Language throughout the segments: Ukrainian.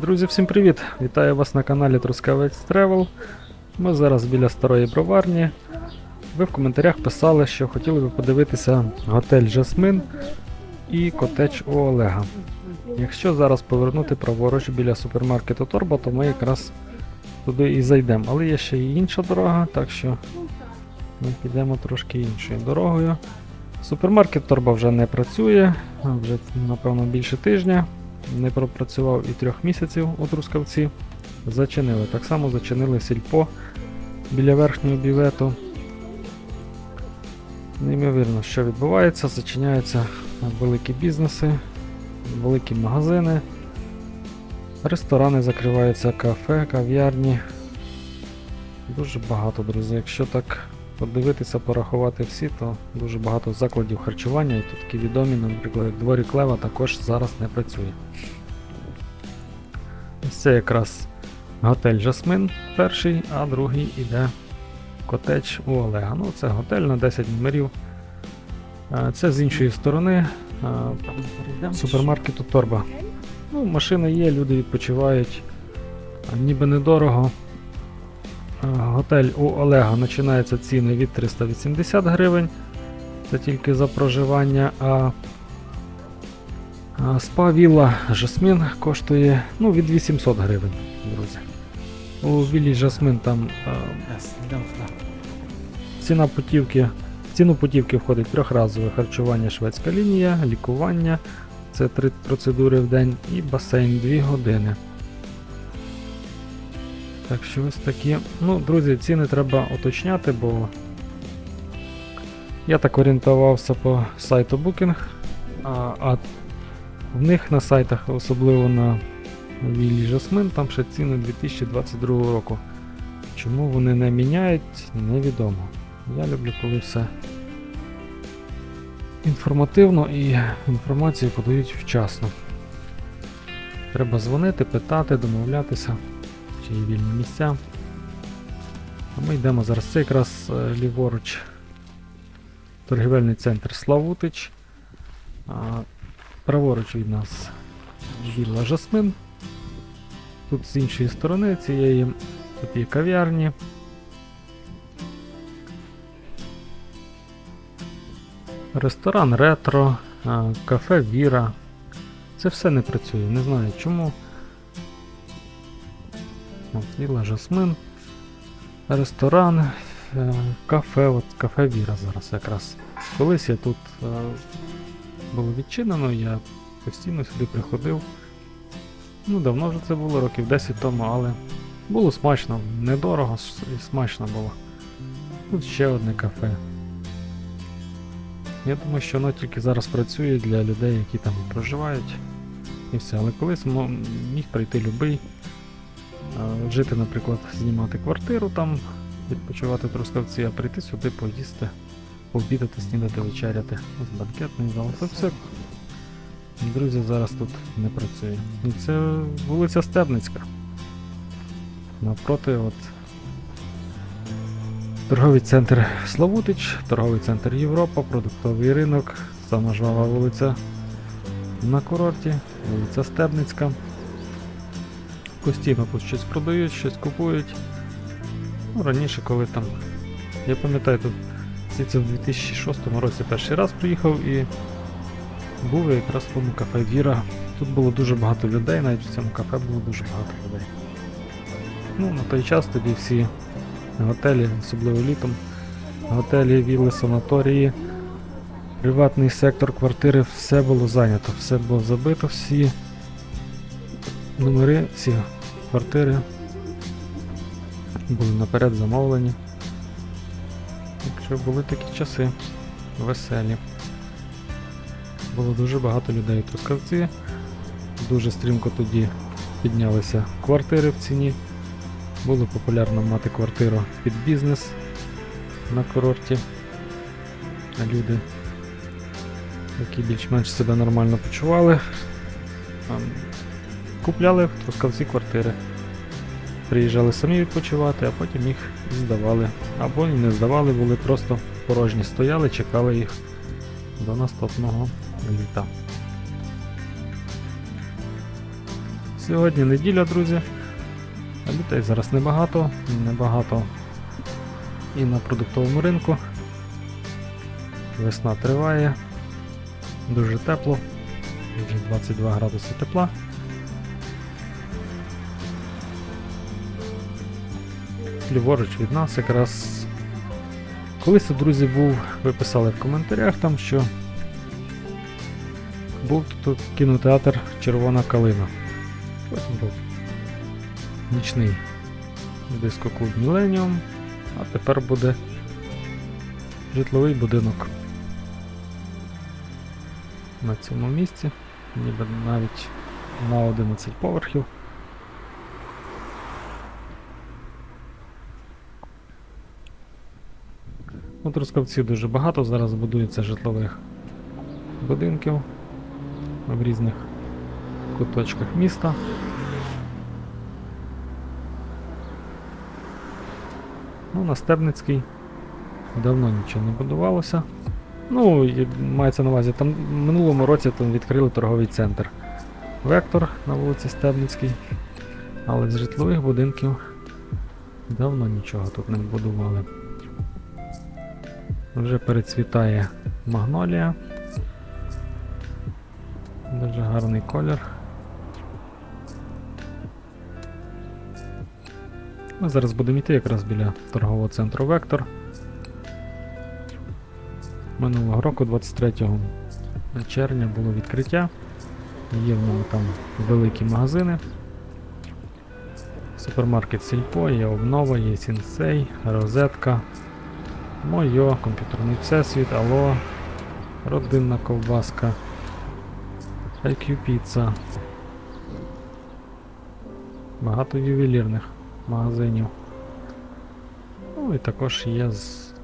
Друзі, всім привіт! Вітаю вас на каналі Трускавець Travel. Ми зараз біля старої броварні. Ви в коментарях писали, що хотіли би подивитися готель Жасмин і котедж у Олега. Якщо зараз повернути праворуч біля супермаркету Торба, то ми якраз туди і зайдемо. Але є ще й інша дорога, так що ми підемо трошки іншою дорогою. Супермаркет Торба вже не працює, вже напевно більше тижня. Не пропрацював і трьох місяців у Трускавці. Зачинили. Так само зачинили сільпо біля верхнього бівету. Неймовірно, що відбувається, зачиняються великі бізнеси, великі магазини, ресторани закриваються, кафе, кав'ярні. Дуже багато, друзі. Якщо так подивитися, порахувати всі, то дуже багато закладів харчування, і тут такі відомі, наприклад, як дворі Клева також зараз не працює. Ось це якраз готель Жасмин перший, а другий іде котедж у Олега. Ну, це готель на 10 номерів. Е, Це з іншої сторони е, супермаркету Торба. Ну, машини є, люди відпочивають. Ніби недорого. Готель у Олега починаються ціни від 380 гривень. Це тільки за проживання. А спа вілла Жасмин коштує ну, від 800 гривень, друзі. У віллі Жасмин там ціна путівки. В ціну путівки входить трьохразове харчування шведська лінія, лікування, це три процедури в день, і басейн 2 години. Так що ось такі. Ну, друзі, ціни треба уточняти, бо я так орієнтувався по сайту Booking, а, а в них на сайтах, особливо на Віллі Жасмин, там ще ціни 2022 року. Чому вони не міняють, невідомо. Я люблю, коли все інформативно і інформацію подають вчасно. Треба дзвонити, питати, домовлятися, є вільні місця. А ми йдемо зараз. Це якраз е, ліворуч торгівельний центр Славутич. А, праворуч від нас вілла Жасмин. Тут з іншої сторони цієї тут є кав'ярні. Ресторан ретро, кафе Віра. Це все не працює, не знаю чому. Вілла Жасмин. Ресторан, е, кафе, от кафе Віра зараз якраз. Колись я тут е, було відчинено, я постійно сюди приходив. Ну, давно вже це було, років 10 тому, але було смачно, недорого і смачно було. Тут ще одне кафе. Я думаю, що воно тільки зараз працює для людей, які там проживають. І все. Але колись міг прийти е, жити, наприклад, знімати квартиру там, відпочивати Трускавці, а прийти сюди поїсти, пообідати, снідати, вечеряти. Ось банкетний зал. Це все Друзі, зараз тут не працює. І це вулиця Стебницька. Навпроти от торговий центр Славутич, торговий центр Європа, продуктовий ринок, сама жвава вулиця на курорті, вулиця Стебницька. Постійно тут щось продають, щось купують. Ну, раніше, коли там. Я пам'ятаю, тут здається, в 2006 році перший раз приїхав і був якраз в тому кафе Віра. Тут було дуже багато людей, навіть в цьому кафе було дуже багато людей. Ну, на той час тоді всі готелі, особливо літом, готелі, вілли, санаторії, приватний сектор квартири, все було зайнято, все було забито, всі номери, всі квартири були наперед замовлені. Так що були такі часи веселі. Було дуже багато людей у Трускавці. Дуже стрімко тоді піднялися квартири в ціні. Було популярно мати квартиру під бізнес на курорті. А люди, які більш-менш себе нормально почували, купляли в Трускавці квартири. Приїжджали самі відпочивати, а потім їх здавали. Або і не здавали, були просто порожні стояли, чекали їх до наступного літа. Сьогодні неділя, друзі. Людей зараз небагато, небагато і на продуктовому ринку. Весна триває, дуже тепло, вже 22 градуси тепла. Ліворуч від нас якраз колись у друзі був, ви писали в коментарях там, що був тут кінотеатр Червона калина. Потім був нічний дискоклуб Millennium, а тепер буде житловий будинок на цьому місці, ніби навіть на 11 поверхів. У Трускавці дуже багато зараз будується житлових будинків в різних куточках міста. Ну, на Стебницький давно нічого не будувалося. Ну, мається на увазі, там в минулому році там відкрили торговий центр. Вектор на вулиці Стебницькій. Але з житлових будинків давно нічого тут не будували. Вже перецвітає магнолія. Дуже гарний колір. Ми зараз будемо йти якраз біля торгового центру Вектор. Минулого року, 23 червня, було відкриття. Є в ньому там великі магазини. Супермаркет Сільпо, є обнова, є Сінсей, Розетка, Мойо, комп'ютерний всесвіт, Алло, родинна ковбаска, IQ Pizza. Багато ювелірних магазинів. Ну і також є з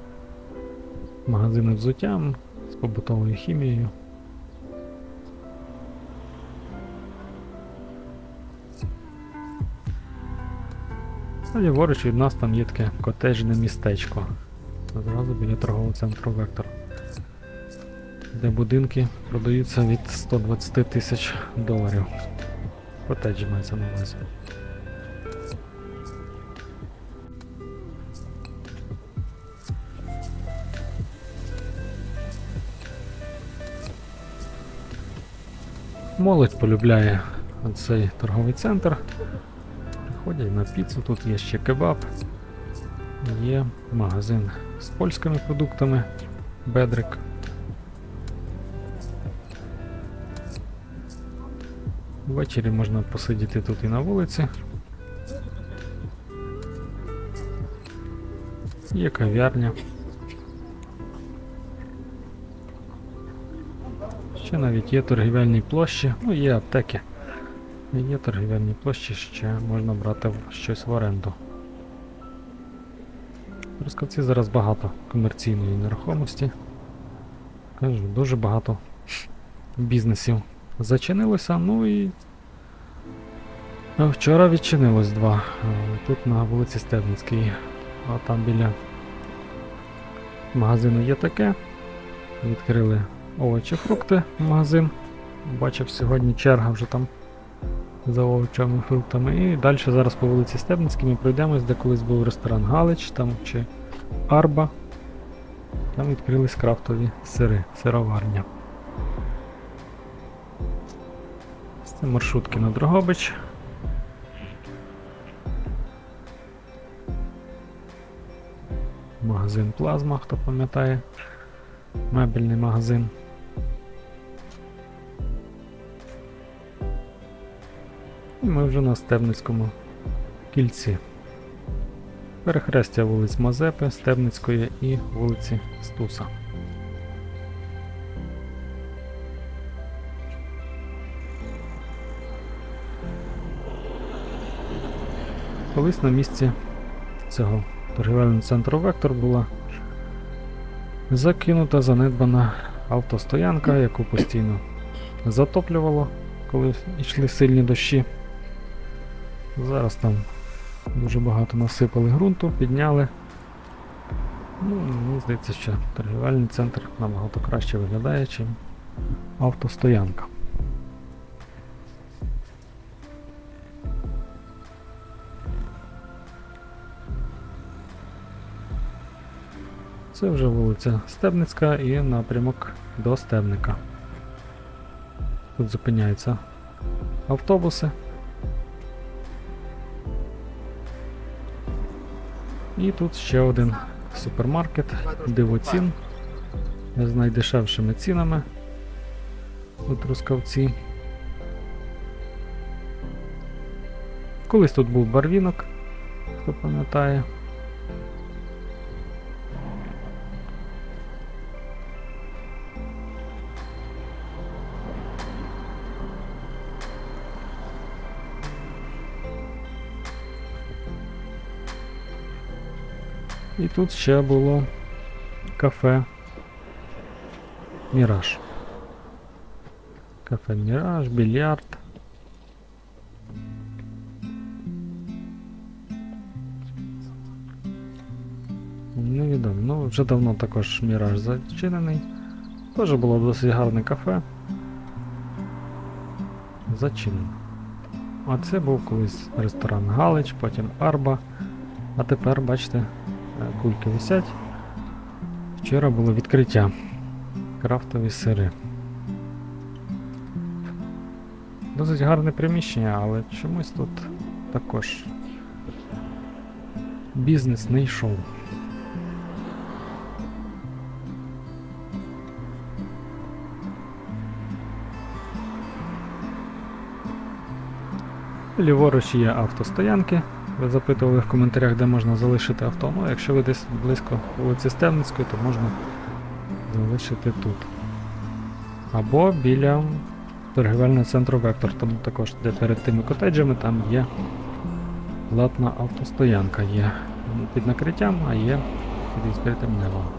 магазини взуттям, з побутовою хімією. Ліворуч від нас там є таке котеджне містечко. Одразу біля торгового центру Вектор. Де будинки продаються від 120 тисяч доларів. Котеджі мається на увазі. Молодь полюбляє цей торговий центр. Приходять на піцу, тут є ще кебаб, є магазин з польськими продуктами, Бедрик. Ввечері можна посидіти тут і на вулиці. Є кав'ярня. Ще навіть є торгівельні площі, ну є аптеки. Є торгівельні площі, ще можна брати щось в оренду. Трускавці зараз багато комерційної нерухомості. Кажу, дуже багато бізнесів зачинилося, ну і вчора відчинилось два. Е, Тут на вулиці Стебницькій, а там біля магазину є таке. Відкрили овочі, фрукти магазин. Бачив сьогодні черга вже там за овочами фруктами. І далі зараз по вулиці Стебницькій ми пройдемось, де колись був ресторан Галич там чи Арба. Там відкрились крафтові сири, сироварня. Це маршрутки на Дрогобич. Магазин Плазма, хто пам'ятає. Мебельний магазин. І ми вже на Стебницькому кільці. Перехрестя вулиць Мазепи, Стебницької і вулиці Стуса. Колись на місці цього торгівельного центру Вектор була закинута, занедбана автостоянка, яку постійно затоплювало, коли йшли сильні дощі. Зараз там Дуже багато насипали ґрунту, підняли. Ну, Мені здається, що торгівельний центр набагато краще виглядає, ніж автостоянка. Це вже вулиця Стебницька і напрямок до Стебника. Тут зупиняються автобуси. І тут ще один супермаркет, дивоцін з найдешевшими цінами у Трускавці. Колись тут був барвінок, хто пам'ятає. І тут ще було кафе Міраж. Кафе Міраж, більярд. Невідомо. Ну, вже давно також Міраж зачинений. Теж було досить гарне кафе. Зачинено. А це був колись ресторан Галич, потім Арба. А тепер, бачите, кульки висять. Вчора було відкриття. Крафтові сири. Досить гарне приміщення, але чомусь тут також бізнес не йшов. Ліворуч є автостоянки. Ви запитували в коментарях, де можна залишити авто. Ну, якщо ви десь близько вулиці Стевницької, то можна залишити тут. Або біля торгівельного центру Вектор. Там також, де перед тими котеджами, там є платна автостоянка. Є під накриттям, а є під відкритим небом.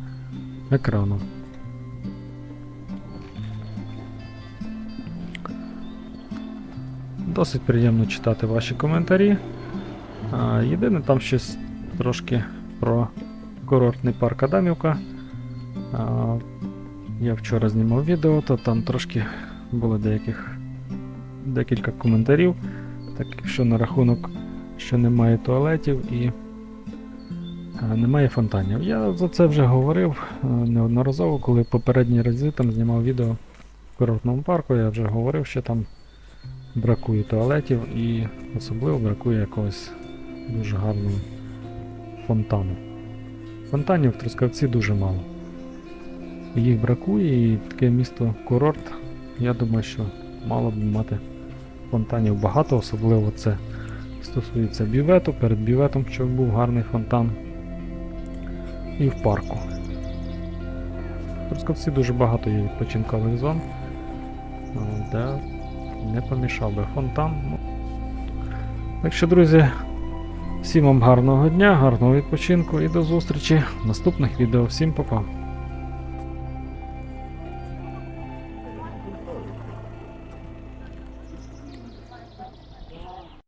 екрану. Досить приємно читати ваші коментарі. А, єдине там щось трошки про курортний парк Адамівка. А, я вчора знімав відео, то там трошки було деяких декілька коментарів. Так що на рахунок, що немає туалетів і немає фонтанів. Я за це вже говорив неодноразово, коли попередні рази там знімав відео в курортному парку, я вже говорив, що там бракує туалетів і особливо бракує якогось дуже гарного фонтану. Фонтанів в Трускавці дуже мало. Їх бракує і таке місто курорт, я думаю, що мало б мати фонтанів багато, особливо це стосується бювету, перед бюветом, щоб був гарний фонтан. І в парку. В Трускавці дуже багато є відпочинкових зон, де не помішав би фонтан. Так що, друзі, всім вам гарного дня, гарного відпочинку і до зустрічі в наступних відео. Всім па-па!